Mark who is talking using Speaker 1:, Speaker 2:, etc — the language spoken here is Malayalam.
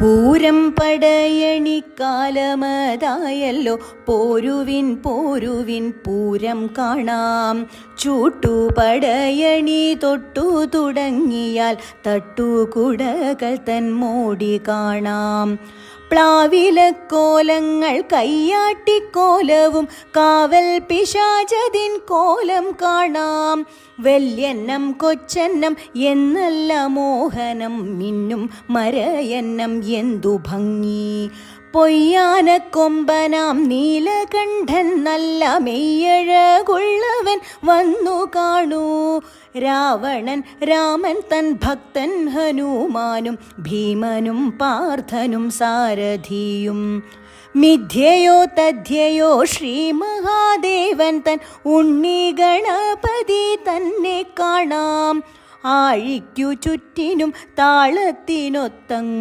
Speaker 1: പൂരം പടയണി കാലമതായല്ലോ. പോരുവിൻ പോരുവിൻ പൂരം കാണാം. ചൂട്ടു പടയണി തൊട്ടു തുടങ്ങിയാൽ തട്ടുകുടകൾ തൻ മോടി കാണാം. പ്ലാവിലക്കോലങ്ങൾ കയ്യാട്ടിക്കോലവും കാവൽ പിശാചതിൻ കോലം കാണാം. വല്യന്നം കൊച്ചെന്നം എന്നല്ല മോഹനം മിന്നും മരയന്നം എന്തു ഭംഗി. പൊയ്യാനക്കൊമ്പനാം നീലകണ്ഠൻ നല്ല മെയ്യഴകുള്ളവൻ വന്നു കാണൂ. രാവണൻ രാമൻ തൻ ഭക്തൻ ഹനുമാനും ഭീമനും പാർത്ഥനും സാരഥിയും. മിഥ്യയോ തഥ്യയോ ശ്രീ മഹാദേവൻ തൻ ഉണ്ണി ഗണപതി തന്നെ കാണാം. ആഴിക്കു ചുറ്റിനും താളത്തിനൊത്തങ്ങു